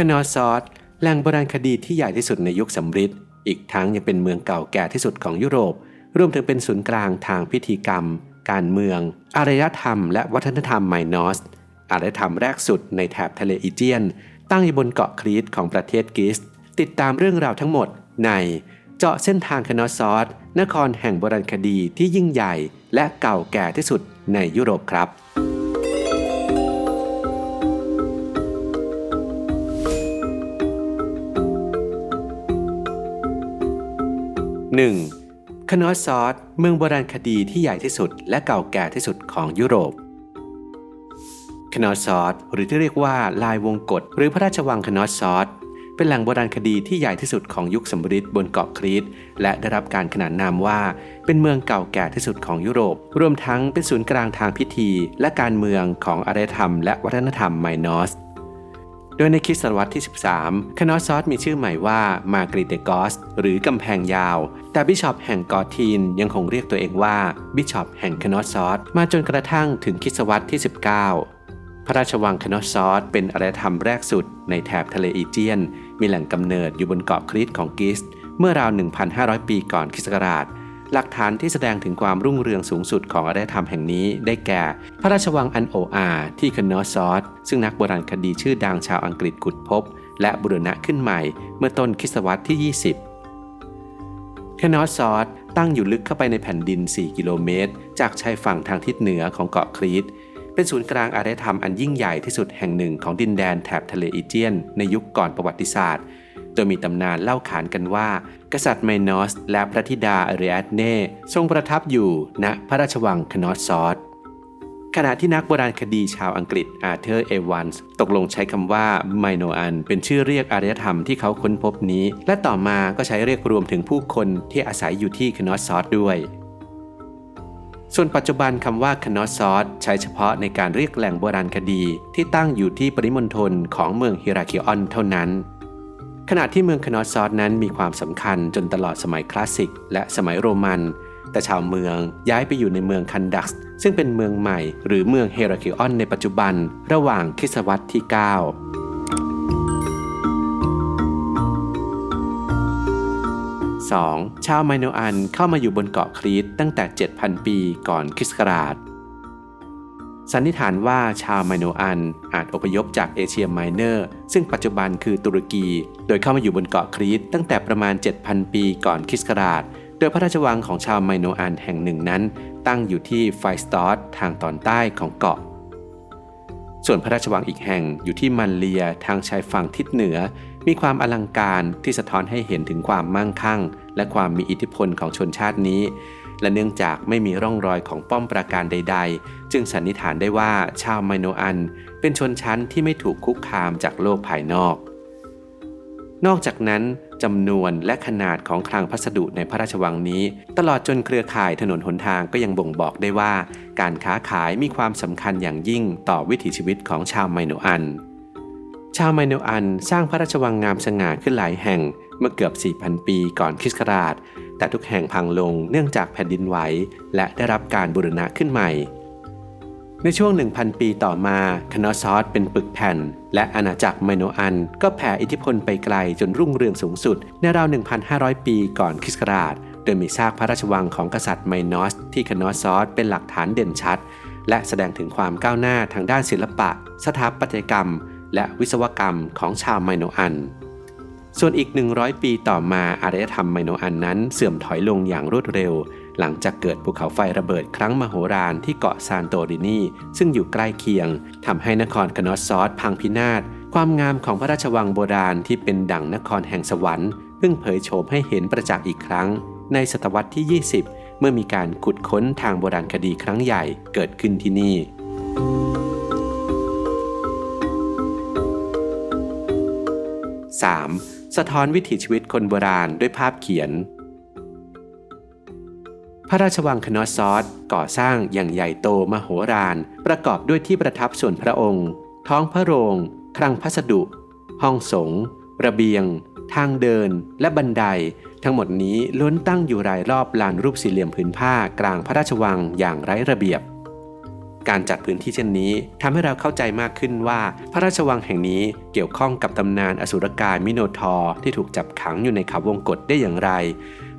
คานอซอสแหล่งโบราณคดีที่ใหญ่ที่สุดในยุคสำริดอีกทั้งยังเป็นเมืองเก่าแก่ที่สุดของยุโรป รวมถึงเป็นศูนย์กลางทางพิธีกรรม การเมือง อารยธรรม และวัฒนธรรมไมนอส อารยธรรมแรกสุดในแถบทะเลอีเจียน ตั้งอยู่บนเกาะครีตของประเทศกรีซติดตามเรื่องราวทั้งหมดในเจาะเส้นทางคานอซอสนครแห่งโบราณคดีที่ยิ่งใหญ่ และเก่าแก่ที่สุดในยุโรปครับ 1. คานอซอสเมืองโบราณคดีที่ใหญ่ที่สุด และเก่าแก่ที่สุดของยุโรปคานอซอสหรือที่เรียกว่าลายวงกฏหรือพระราชวังคานอซอสเป็นแหล่งโบราณคดีที่ใหญ่ที่สุดของยุคสมฤทธิ์บนเกาะครีตและได้รับการขนานนามว่า เป็นเมืองเก่าแก่ที่สุดของยุโรป รวมทั้งเป็นศูนย์กลางทางพิธี และการเมืองของอารยธรรม และวัฒนธรรมไมนอส โดยในคริสตศตวรรษที่ 13คานอซอสมีชื่อใหม่ว่า มากริเตกอส หรือกำแพงยาว แต่บิชอปแห่งกอทีนยังคงเรียกตัวเองว่าบิชอปแห่งคานอซอสมาจนกระทั่งถึงคริสตศตวรรษที่ 19 พระราชวังคานอซอสเป็นอารยธรรมแรกสุดในแถบทะเลอีเจียน มีแหล่งกำเนิดอยู่บนเกาะคริตของกรีซเมื่อราว 1,500 ปีก่อนคริสต์ศักราช หลักฐานที่แสดงถึงความรุ่งเรืองสูงสุดของอารยธรรมแห่งนี้ได้แก่ พระราชวังอันโออาที่คานอซอสซึ่งนักโบราณคดีชื่อดังชาวอังกฤษขุดพบ และบุรณะขึ้นใหม่เมื่อต้นคริสตศตวรรษที่ 20คานอซอสตั้งอยู่ลึกเข้าไปในแผ่นดิน 4 กิโลเมตร จากชายฝั่งทางทิศเหนือของเกาะครีต เป็นศูนย์กลางอารยธรรมอันยิ่งใหญ่ที่สุดแห่งหนึ่งของดินแดนแถบทะเลอีเจียน ในยุคก่อนประวัติศาสตร์ โดยมีตำนานเล่าขานกันว่า กษัตริย์ไมนอสและพระธิดาอาริอาเน่ทรงประทับอยู่ณพระราชวังคนอสซอสขณะที่นักโบราณคดีชาวอังกฤษอาเธอร์เอวันส์ตกลงใช้คำว่าไมโนอันเป็นชื่อเรียกอารยธรรมที่เขาค้นพบนี้ และต่อมาก็ใช้เรียกรวมถึงผู้คนที่อาศัยอยู่ที่คนอสซอสด้วย ส่วนปัจจุบันคำว่าคนอสซอสใช้เฉพาะในการเรียกแหล่งโบราณคดีที่ตั้งอยู่ที่ปริมณฑลของเมืองฮิราคิออนเท่านั้น ขณะที่เมืองคานอสซอสนั้นมีความสำคัญจนตลอดสมัยคลาสสิก และสมัยโรมัน แต่ชาวเมืองย้ายไปอยู่ในเมืองคันดักส์ซึ่งเป็นเมืองใหม่หรือเมืองเฮราคิออนในปัจจุบันระหว่างคริสตศตวรรษที่ 9 2. ชาวไมโนอันเข้ามาอยู่บนเกาะครีตตั้งแต่ 7,000 ปีก่อนคริสต์ศักราช สันนิษฐานว่าชาวไมโนอันอาจอพยพจากเอเชียไมเนอร์ ซึ่งปัจจุบันคือตุรกี โดยเข้ามาอยู่บนเกาะครีตตั้งแต่ประมาณ 7,000 ปีก่อนคริสต์ศักราช โดยพระราชวังของชาวไมโนอันแห่งหนึ่งนั้น ตั้งอยู่ที่ไฟสตอร์ทางตอนใต้ของเกาะ ส่วนพระราชวังอีกแห่งอยู่ที่มันเลียทางชายฝั่งทิศเหนือ มีความอลังการที่สะท้อนให้เห็นถึงความมั่งคั่ง และความมีอิทธิพลของชนชาตินี้ และเนื่องจากไม่มีร่องรอยของป้อมปราการใด ๆ จึงสันนิษฐานได้ว่าชาวไมโนอัน เป็นชนชั้นที่ไม่ถูกคุกคามจากโลกภายนอก นอกจากนั้นจำนวนและขนาดของคลังพัสดุในพระราชวังนี้ ตลอดจนเครือข่ายถนนหนทางก็ยังบ่งบอกได้ว่า การค้าขายมีความสำคัญอย่างยิ่งต่อวิถีชีวิตของชาวไมโนอัน ชาวไมโนอันสร้างพระราชวังงามสง่าขึ้นหลายแห่งเมื่อเกือบ 4,000 ปีก่อนคริสต์ศักราช แต่ทุกแห่งพังลงเนื่องจากแผ่นดินไหว และได้รับการบูรณะขึ้นใหม่ ในช่วง 1,000 ปีต่อมาคานอซอสเป็นปึกแผ่น และอาณาจักรไมโนอัน ก็แผ่อิทธิพลไปไกลจนรุ่งเรืองสูงสุด ในราว 1,500 ปีก่อนคริสต์ศักราชโดยมีซากพระราชวังของกษัตริย์ไมนอส ที่คานอซอสเป็นหลักฐานเด่นชัด และแสดงถึงความก้าวหน้าทางด้านศิลปะ สถาปัตยกรรม และวิศวกรรมของชาวไมโนอัน ส่วนอีก 100 ปีต่อมาอารยธรรมไมโนอันนั้นเสื่อมถอยลงอย่างรวดเร็ว หลังจากเกิดภูเขาไฟระเบิดครั้งมโหฬารที่เกาะซานโตรินีซึ่งอยู่ใกล้เคียงทำให้นครคนอสซอสพังพินาศความงามของพระราชวังโบราณที่เป็นดั่งนครแห่งสวรรค์เพิ่งเผยโฉมให้เห็นประจักษ์อีกครั้ง ในศตวรรษที่ 20 เมื่อมีการขุดค้นทางโบราณคดีครั้งใหญ่เกิดขึ้นที่นี่ 3. สะท้อนวิถีชีวิตคนโบราณด้วยภาพเขียน พระราชวังคานอซอสก่อสร้างอย่างใหญ่โตมโหฬารประกอบด้วยที่ประทับส่วนพระองค์ ท้องพระโรง คลังพัสดุ ห้องสงระเบียง ทางเดิน และบันได ทั้งหมดนี้ล้วนตั้งอยู่รายรอบลานรูปสี่เหลี่ยมผืนผ้ากลางพระราชวังอย่างไร้ระเบียบ การจัดพื้นที่เช่นนี้ทำให้เราเข้าใจมากขึ้นว่า พระราชวังแห่งนี้เกี่ยวข้องกับตำนานอสุรกายมิโนทอร์ที่ถูกจับขังอยู่ในเขาวงกฏได้อย่างไร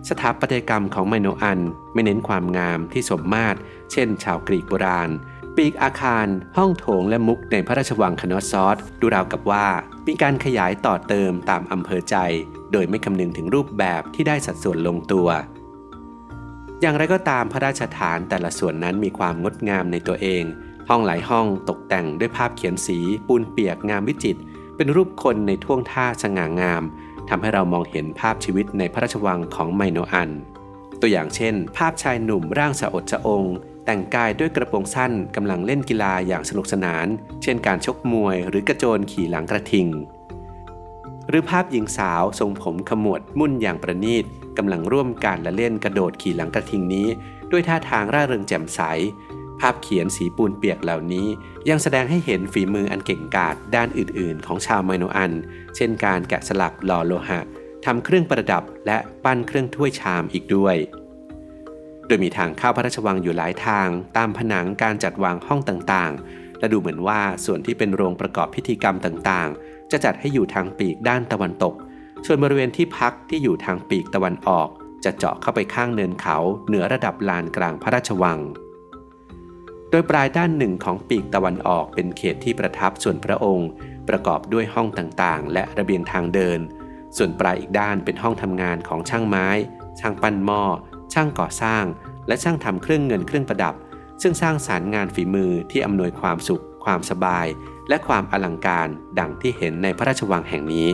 สถาปัตยกรรมของไมโนอัน ไม่เน้นความงามที่สมมาตร เช่น ชาวกรีกโบราณ ปีกอาคาร ห้องโถงและมุกในพระราชวังคานอซอสดูราวกับว่ามีการขยายต่อเติมตามอำเภอใจ โดยไม่คำนึงถึงรูปแบบที่ได้สัดส่วนลงตัว อย่างไรก็ตามพระราชฐานแต่ละส่วนนั้นมีความงดงามในตัวเอง ห้องหลายห้องตกแต่งด้วยภาพเขียนสีปูนเปียกงามวิจิตรเป็นรูปคนในท่วงท่าสง่างามทำให้เรามองเห็นภาพชีวิตในพระราชวังของไมโนอัน ตัวอย่างเช่น ภาพชายหนุ่มร่างสะอดสะองแต่งกายด้วยกระโปรงสั้นกำลังเล่นกีฬาอย่างสนุกสนาน เช่นการชกมวยหรือกระโจนขี่หลังกระทิง หรือภาพหญิงสาวทรงผมขมวดมุ่นอย่างประณีต กำลังร่วมการละเล่นกระโดดขี่หลังกระทิงนี้ ด้วยท่าทางร่าเริงแจ่มใส ภาพเขียนสีปูนเปียกเหล่านี้ ยังแสดงให้เห็นฝีมืออันเก่งกาจด้านอื่นๆ ของชาวไมโนอัน เช่นการแกะสลักหล่อโลหะทำเครื่องประดับและปั้นเครื่องถ้วยชามอีกด้วย โดยมีทางเข้าพระราชวังอยู่หลายทาง ตามผนังการจัดวางห้องต่างๆ และดูเหมือนว่าส่วนที่เป็นโรงประกอบพิธีกรรมต่างๆ จะจัดให้อยู่ทางปีกด้านตะวันตก ส่วนบริเวณที่พักที่อยู่ทางปีกตะวันออก จะเจาะเข้าไปข้างเนินเขาเหนือระดับลานกลางพระราชวัง โดยปลายด้านหนึ่งของปีกตะวันออกเป็นเขตที่ประทับส่วนพระองค์ ประกอบด้วยห้องต่างๆ และระเบียงทางเดิน ส่วนปลายอีกด้านเป็นห้องทำงานของช่างไม้ ช่างปั้นหม้อ ช่างก่อสร้าง และช่างทำเครื่องเงินเครื่องประดับ ซึ่งสร้างสารรค์งานฝีมือที่อำนวยความสุข ความสบาย และความอลังการดังที่เห็นในพระราชวังแห่งนี้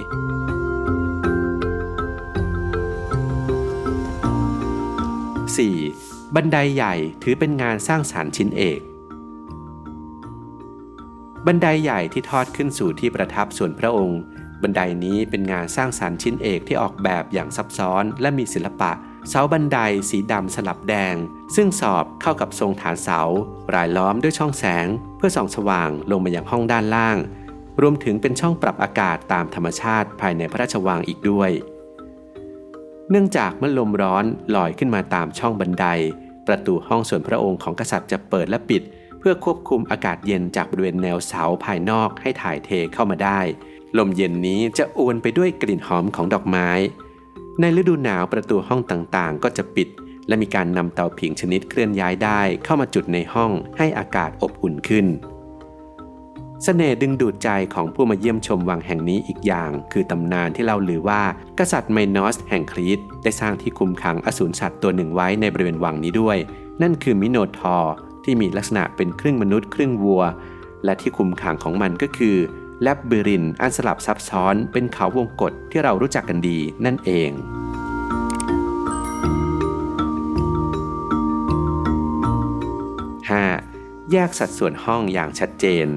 4. บันไดใหญ่ถือเป็นงานสร้างสารรค์ชิ้นเอก บันไดใหญ่ที่ทอดขึ้นสู่ที่ประทับส่วนพระองค์ บันไดนี้เป็นงานสร้างสารรค์ชิ้นเอกที่ออกแบบอย่างซับซ้อนและมีศิลปะ เสาบันไดสีดำสลับแดง ซึ่งสอบเข้ากับทรงฐานเสา รายล้อมด้วยช่องแสง เพื่อส่องสว่างลงมายังห้องด้านล่าง รวมถึงเป็นช่องปรับอากาศตามธรรมชาติภายในพระราชวังอีกด้วย เนื่องจากเมื่อลมร้อนลอยขึ้นมาตามช่องบันได ประตูห้องส่วนพระองค์ของกษัตริย์จะเปิดและปิด เพื่อควบคุมอากาศเย็นจากบริเวณแนวเสาภายนอกให้ถ่ายเทเข้ามาได้ ลมเย็นนี้จะอวนไปด้วยกลิ่นหอมของดอกไม้ ในฤดูหนาวประตูห้องต่างๆ ก็จะปิด และมีการนำเตาผิงชนิดเคลื่อนย้ายได้เข้ามาจุดในห้องให้อากาศอบอุ่นขึ้น เสน่ห์ดึงดูดใจของผู้มาเยี่ยมชมวังแห่งนี้อีกอย่าง คือตำนานที่เล่าลือว่า กษัตริย์ไมนอสแห่งครีตได้สร้างที่คุมขังอสูรสัตว์ตัวหนึ่งไว้ในบริเวณวังนี้ด้วย นั่นคือมิโนทอร์ที่มีลักษณะเป็นครึ่งมนุษย์ครึ่งวัว และที่คุมขังของมันก็คือแลบบิรินอันสลับซับซ้อนเป็นเขาวงกฏที่เรารู้จักกันดีนั่นเองแยกสัดส่วนห้องอย่างชัดเจน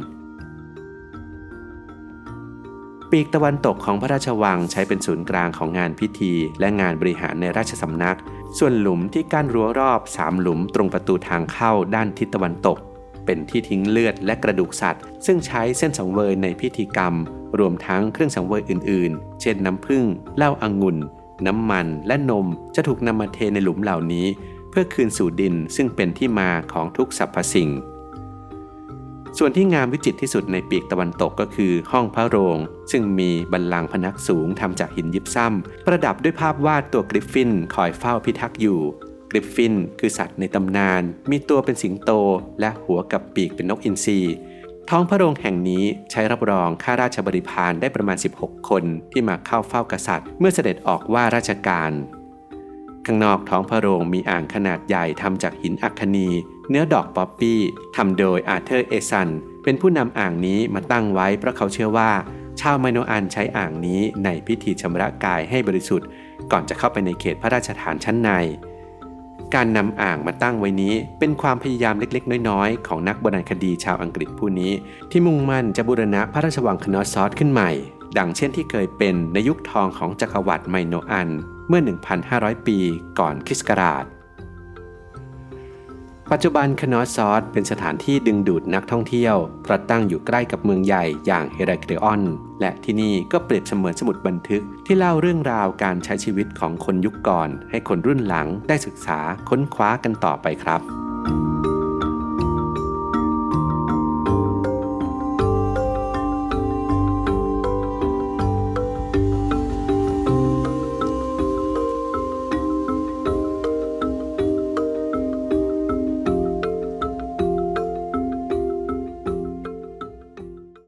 ปีกตะวันตกของพระราชวังใช้เป็นศูนย์กลางของงานพิธี และงานบริหารในราชสำนัก ส่วนหลุมที่กั้นรั้วรอบสามหลุมตรงประตูทางเข้าด้านทิศตะวันตก เป็นที่ทิ้งเลือดและกระดูกสัตว์ ซึ่งใช้เส้นสังเวยในพิธีกรรม รวมทั้งเครื่องสังเวยอื่นๆ เช่นน้ำผึ้งเหล้าองุ่น น้ำมันและนมจะถูกนำมาเทในหลุมเหล่านี้ เพื่อคืนสู่ดินซึ่งเป็นที่มาของทุกสรรพสิ่ง ส่วนที่งามวิจิตรที่สุดในปีกตะวันตกก็คือห้องพระโรง ซึ่งมีบันลังพนักสูงทำจากหินยิบซ้ำประดับด้วยภาพวาดตัวกริฟฟินคอยเฝ้าพิทักษ์อยู่กริฟฟินคือสัตว์ในตำนาน มีตัวเป็นสิงโต และหัวกับปีกเป็นนกอินทรีท้องพระโรงแห่งนี้ใช้รับรองข้าราชบริพารได้ประมาณ 16 คนที่มาเข้าเฝ้ากษัตริย์ เมื่อเสด็จออกว่าราชการ ข้างนอกท้องพระโรงมีอ่างขนาดใหญ่ทำจากหินอัคนี เนื้อดอกป๊อปปี้ทำโดยอาเธอร์เอซัน เป็นผู้นำอ่างนี้มาตั้งไว้เพราะเขาเชื่อว่า ชาวไมโนอันใช้อ่างนี้ในพิธีชำระกายให้บริสุทธิ์ ก่อนจะเข้าไปในเขตพระราชฐานชั้นใน การนำอ่างมาตั้งไว้นี้เป็นความพยายามเล็กๆ น้อยๆ ของนักโบราณคดีชาวอังกฤษผู้นี้ ที่มุ่งมั่นจะบูรณะพระราชวังคานอซอสขึ้นใหม่ ดังเช่นที่เคยเป็นในยุคทองของจักรวรรดิไมโนอันเมื่อ 1,500 ปี ก่อนคริสต์ศักราช ปัจจุบันคานอสซอสเป็นสถานที่ดึงดูดนักท่องเที่ยวเพราะตั้งอยู่ใกล้กับเมืองใหญ่อย่างเฮราคลิออน และที่นี่ก็เปรียบเสมือนสมุดบันทึก ที่เล่าเรื่องราวการใช้ชีวิตของคนยุคก่อน ให้คนรุ่นหลังได้ศึกษาค้นคว้ากันต่อไปครับ